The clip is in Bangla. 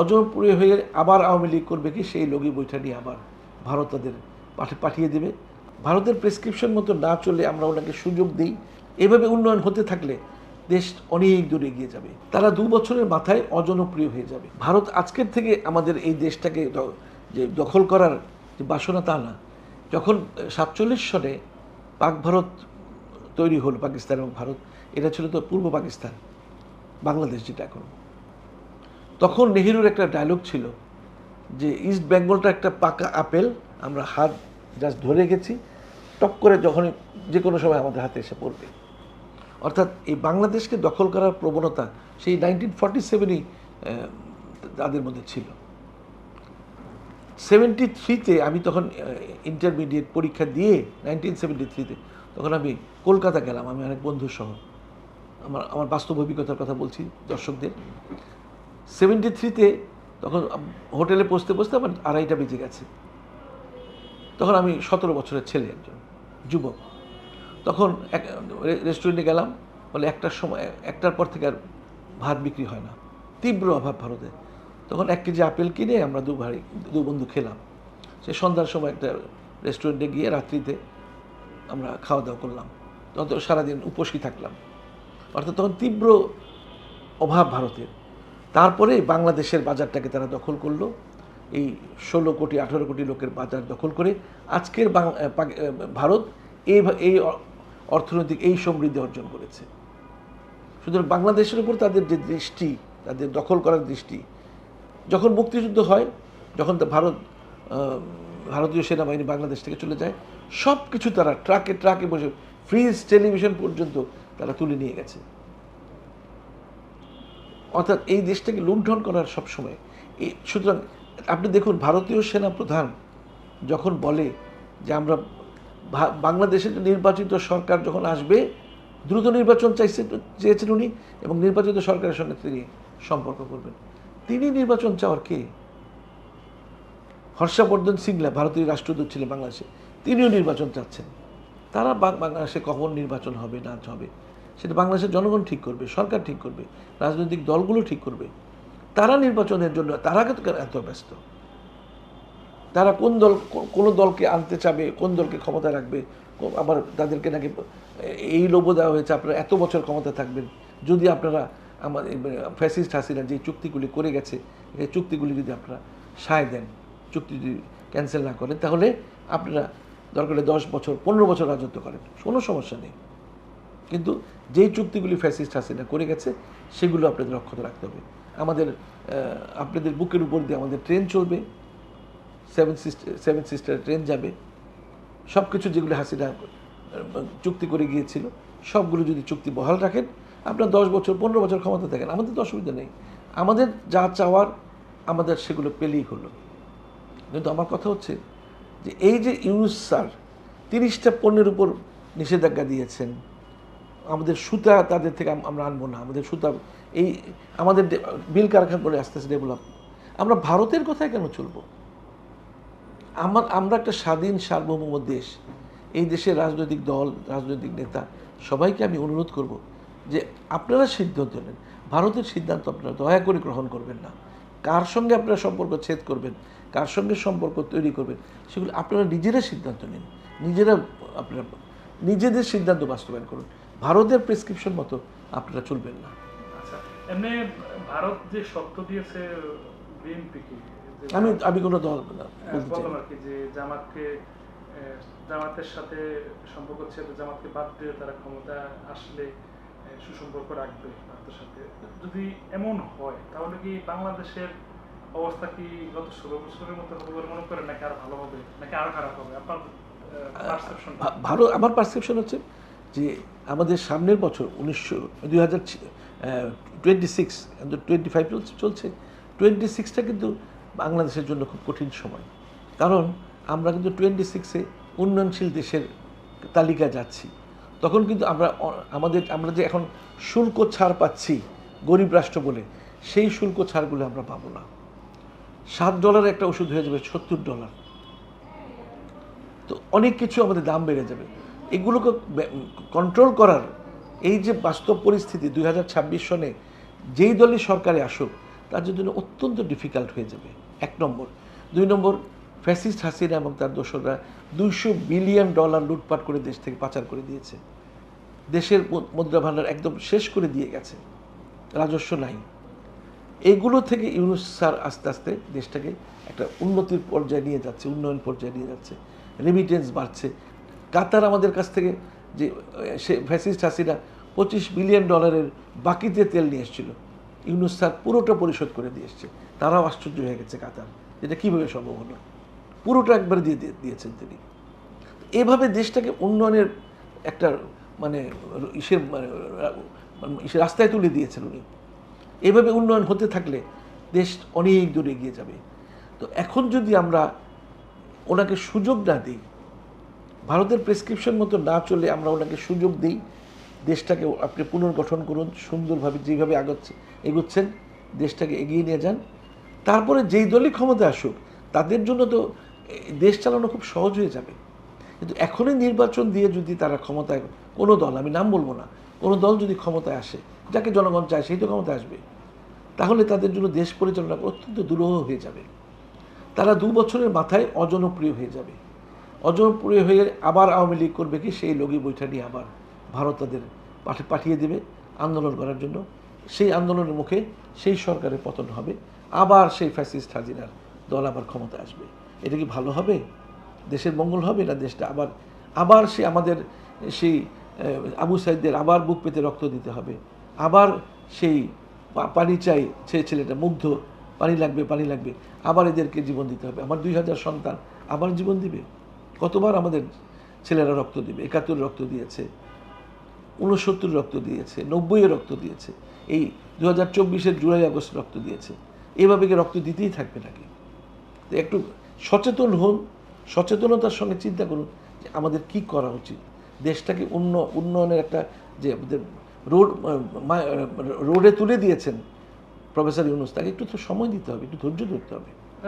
অজনপ্রিয় হয়ে আবার আওয়ামী লীগ করবে কি? সেই লগি বইটা নিয়ে আবার ভারত তাদের পাঠে পাঠিয়ে দেবে। ভারতের প্রেসক্রিপশন মতো না চলে আমরা ওনাকে সুযোগ দিই। এভাবে উন্নয়ন হতে থাকলে দেশ অনেক দূরে এগিয়ে যাবে। তারা দু বছরের মাথায় অজনপ্রিয় হয়ে যাবে। ভারত আজকের থেকে আমাদের এই দেশটাকে যে দখল করার যে বাসনা তা না। যখন সাতচল্লিশ সনে পাক ভারত তৈরি হলো, পাকিস্তান এবং ভারত, এটা ছিল তো পূর্ব পাকিস্তান, বাংলাদেশ যেটা এখন। তখন নেহেরুর একটা ডায়লগ ছিল যে ইস্ট বেঙ্গলটা একটা পাকা আপেল, আমরা হাত জাস্ট ধরে গেছি টপ করে যখন যে কোনো সময় আমাদের হাতে এসে পড়বে। অর্থাৎ এই বাংলাদেশকে দখল করার প্রবণতা সেই নাইনটিন ফর্টি সেভেনই তাদের মধ্যে ছিল। সেভেন্টি থ্রিতে আমি তখন ইন্টারমিডিয়েট পরীক্ষা দিয়ে নাইনটিন সেভেন্টি থ্রিতে তখন আমি কলকাতা গেলাম, আমি অনেক বন্ধু সহ আমার আমার বাস্তব অভিজ্ঞতার কথা বলছি দর্শকদের। সেভেন্টি থ্রিতে তখন হোটেলে পৌঁছতে পৌঁছতে আমার আড়াইটা বেজে গেছে। তখন আমি সতেরো বছরের ছেলে একজন, যুবক। তখন এক রেস্টুরেন্টে গেলাম, বলে একটার সময়, একটার পর থেকে আর ভাত বিক্রি হয় না। তীব্র অভাব ভারতে। তখন এক কেজি আপেল কিনে আমরা দু ভাই, দু বন্ধু খেলাম। সে সন্ধ্যার সময় একটা রেস্টুরেন্টে গিয়ে রাত্রিতে আমরা খাওয়া দাওয়া করলাম। তখন তো সারাদিন উপসী থাকলাম। অর্থাৎ তখন তীব্র অভাব ভারতের। তারপরে বাংলাদেশের বাজারটাকে তারা দখল করল। এই ষোলো কোটি, আঠারো কোটি লোকের বাজার দখল করে আজকের ভারত এই এই অর্থনৈতিক এই সমৃদ্ধি অর্জন করেছে। সুতরাং বাংলাদেশের উপর তাদের যে দৃষ্টি, তাদের দখল করার দৃষ্টি, যখন মুক্তিযুদ্ধ হয়, যখন ভারত ভারতীয় সেনাবাহিনী বাংলাদেশ থেকে চলে যায় সব কিছু তারা ট্রাকে ট্রাকে বসে, ফ্রিজ, টেলিভিশন পর্যন্ত তারা তুলে নিয়ে গেছে। অর্থাৎ এই দেশটাকে লুণ্ঠন করার সবসময়। এই সুতরাং আপনি দেখুন, ভারতীয় সেনা প্রধান যখন বলে যে আমরা বাংলাদেশের নির্বাচিত সরকার যখন আসবে, দ্রুত নির্বাচন চাইছে, চেয়েছেন উনি এবং নির্বাচিত সরকারের সঙ্গে তিনি সম্পর্ক করবেন। তিনি নির্বাচন চাওয়ার কে? হর্ষবর্ধন সিংলা, ভারতীয় রাষ্ট্রদূত ছিলেন বাংলাদেশে। তিনিও নির্বাচন চাচ্ছেন। তারা বাংলাদেশে কখন নির্বাচন হবে, না হবে? সেটা বাংলাদেশের জনগণ ঠিক করবে, সরকার ঠিক করবে, রাজনৈতিক দলগুলো ঠিক করবে। তারা নির্বাচনের জন্য, তারা এত ব্যস্ত? তারা কোন দল, কোন দলকে আনতে চাবে, কোন দলকে ক্ষমতা রাখবে? আবার তাদেরকে নাকি এই লোভ দেওয়া হয়েছে, আপনারা এত বছর ক্ষমতা থাকবেন। যদি আপনারা আমাদের ফ্যাসিস্ট হাসিনা যে চুক্তিগুলি করে গেছে, এই চুক্তিগুলি যদি আপনারা সায় দেন, চুক্তি যদি ক্যান্সেল না করেন, তাহলে আপনারা দরকার দশ বছর, পনেরো বছর রাজত্ব করেন, কোনো সমস্যা নেই। কিন্তু যেই চুক্তিগুলি ফ্যাসিস্ট হাসিনা করে গেছে, সেগুলো আপনাদের অক্ষত রাখতে হবে। আমাদের আপনাদের বুকের উপর দিয়ে আমাদের ট্রেন চলবে seven sister seven sister train যাবে। সব কিছু যেগুলো হাসিনা চুক্তি করে গিয়েছিল, সবগুলো যদি চুক্তি বহাল রাখেন, আপনার দশ বছর, পনেরো বছর ক্ষমতা থাকেন, আমাদের তো অসুবিধা নেই। আমাদের যা চাওয়ার, আমাদের সেগুলো পেলেই হলো। কিন্তু আমার কথা হচ্ছে যে, এই যে ইউনুস স্যার, তিরিশটা পণ্যের উপর নিষেধাজ্ঞা দিয়েছেন আমাদের সুতা তাদের থেকে আমরা আনব না। আমাদের সুতা, এই আমাদের বিল কারখানা করে আস্তে আস্তে ডেভেলপ। আমরা ভারতের কথায় কেন চলবো? আমার, আমরা একটা স্বাধীন, সার্বভৌম দেশ। এই দেশের রাজনৈতিক দল, রাজনৈতিক নেতা, সবাইকে আমি অনুরোধ করব যে আপনারা সিদ্ধান্ত নেন। ভারতের সিদ্ধান্ত আপনারা দয়া করে গ্রহণ করবেন না। কার সঙ্গে আপনারা সম্পর্ক ছেদ করবেন, কার সঙ্গে সম্পর্ক তৈরি করবেন, সেগুলো আপনারা নিজেরা সিদ্ধান্ত নিন। নিজেরা আপনারা, নিজেদের সিদ্ধান্ত বাস্তবায়ন করুন। ভারতের প্রেসক্রিপশন মতো আপনারা চলবেন না। আচ্ছা এমনি ভারত যে শর্ত দিয়েছে বিএনপিকে আমি আমি কোনো দল না বলতে চাই বললাম আর কি যে জামাতকে জামাতের সাথে সম্পর্ক ছেড়ে জামাতকে বাদ দিয়ে তারা ক্ষমতা আসলে সুসম্পর্ক রাখবে ভারতের সাথে। যদি এমন হয় তাহলে কি বাংলাদেশের অবস্থা কি গত ষোলো বছরের মতো হবে বলে মনে করেন নাকি আর ভালো হবে নাকি আরও খারাপ হবে? আপনার পারসেপশন ভালো আমার পারসেপশন হচ্ছে যে আমাদের সামনের বছর উনিশশো দুই হাজার টোয়েন্টি সিক্স টোয়েন্টি ফাইভ চলছে টোয়েন্টি সিক্সটা কিন্তু বাংলাদেশের জন্য খুব কঠিন সময়। কারণ আমরা কিন্তু টোয়েন্টি সিক্সে উন্নয়নশীল দেশের তালিকা যাচ্ছি। তখন কিন্তু আমরা আমাদের, আমরা যে এখন শুল্ক ছাড় পাচ্ছি গরিব রাষ্ট্র বলে, সেই শুল্ক ছাড়গুলো আমরা পাবো না। সাত ডলার একটা ওষুধ হয়ে যাবে সত্তর ডলার। তো অনেক কিছু আমাদের দাম বেড়ে যাবে। এগুলোকে কন্ট্রোল করার এই যে বাস্তব পরিস্থিতি দুই ছাব্বিশ সনে যেই দলই সরকারে আসুক তাদের জন্য অত্যন্ত ডিফিকাল্ট হয়ে যাবে। এক নম্বর। দুই নম্বর, ফ্যাসিস্ট হাসিনা এবং তার দোসররা দুইশো বিলিয়ন ডলার লুটপাট করে দেশ থেকে পাচার করে দিয়েছে। দেশের মুদ্রা ভান্ডার একদম শেষ করে দিয়ে গেছে। রাজস্ব নাই। এগুলো থেকে ইউনুস স্যার আস্তে আস্তে দেশটাকে একটা উন্নতির পর্যায়ে নিয়ে যাচ্ছে, উন্নয়ন পর্যায়ে নিয়ে যাচ্ছে। রেমিটেন্স বাড়ছে। কাতার আমাদের কাছ থেকে যে সে ফ্যাসিস্ট হাসিনা পঁচিশ বিলিয়ন ডলারের বাকিতে তেল নিয়ে এসেছিল। ইউনুস স্যার পুরোটা পরিশোধ করে দিয়ে এসছে। তারাও আশ্চর্য হয়ে গেছে কাতার এটা কীভাবে সম্ভব হলো? পুরোটা একবার দিয়ে দিয়ে- দিয়েছেন তিনি। এভাবে দেশটাকে উন্নয়নের একটা মানে ইসের মানে ইসের রাস্তায় তুলে দিয়েছেন উনি। এভাবে উন্নয়ন হতে থাকলে দেশ অনেক দূরে এগিয়ে যাবে। তো এখন যদি আমরা ওনাকে সুযোগ না দিই ভারতের প্রেসক্রিপশন মতো না চলে আমরা ওনাকে সুযোগ দিই, দেশটাকে আপনি পুনর্গঠন করুন, সুন্দরভাবে যেভাবে আগাচ্ছে, এগোচ্ছেন, দেশটাকে এগিয়ে নিয়ে যান। তারপরে যেই দলই ক্ষমতা আসুক, তাদের জন্য তো দেশ চালানো খুব সহজ হয়ে যাবে। কিন্তু এখনই নির্বাচন দিয়ে যদি তারা ক্ষমতায়, কোনো দল, আমি নাম বলব না, কোনো দল যদি ক্ষমতায় আসে, যাকে জনগণ চায় সেই তো ক্ষমতায় আসবে, তাহলে তাদের জন্য দেশ পরিচালনা অত্যন্ত দুরূহ হয়ে যাবে। তারা দু বছরের মাথায় অজনপ্রিয় হয়ে যাবে। অজনপ্রিয় হয়ে আবার আওয়ামী লীগ করবে কি? সেই লগি বৈঠা নিয়ে আবার ভারত তাদের পাঠে- পাঠিয়ে দেবে আন্দোলন করার জন্য। সেই আন্দোলনের মুখে সেই সরকারের পতন হবে। আবার সেই ফ্যাসিস্ট হাজিরার দল আবার ক্ষমতায় আসবে। এটা কি ভালো হবে? দেশের মঙ্গল হবে না দেশটা আবার আবার সে আমাদের সেই আবু সাইদদের আবার বুক পেতে রক্ত দিতে হবে। আবার সেই পানি চাই সে ছেলেটা মুগ্ধ, পানি লাগবে পানি লাগবে, আবার এদেরকে জীবন দিতে হবে। আমার দুই হাজার সন্তান আবার জীবন দিবে? কতবার আমাদের ছেলেরা রক্ত দিবে, একাত্তর রক্ত দিয়েছে উনসত্তর রক্ত দিয়েছে, নব্বইয়ে রক্ত দিয়েছে, এই দু হাজার চব্বিশের জুলাই আগস্ট রক্ত দিয়েছে। এভাবে কি রক্ত দিতেই থাকবে নাকি? একটু সচেতন হন, সচেতনতার সঙ্গে চিন্তা করুন যে আমাদের কি করা উচিত। দেশটাকে উন্ন, উন্নয়নের একটা যে রোড রোডে তুলে দিয়েছেন প্রফেসর ইউনুস, তাকে একটু তো সময় দিতে হবে, একটু ধৈর্য ধরতে হবে।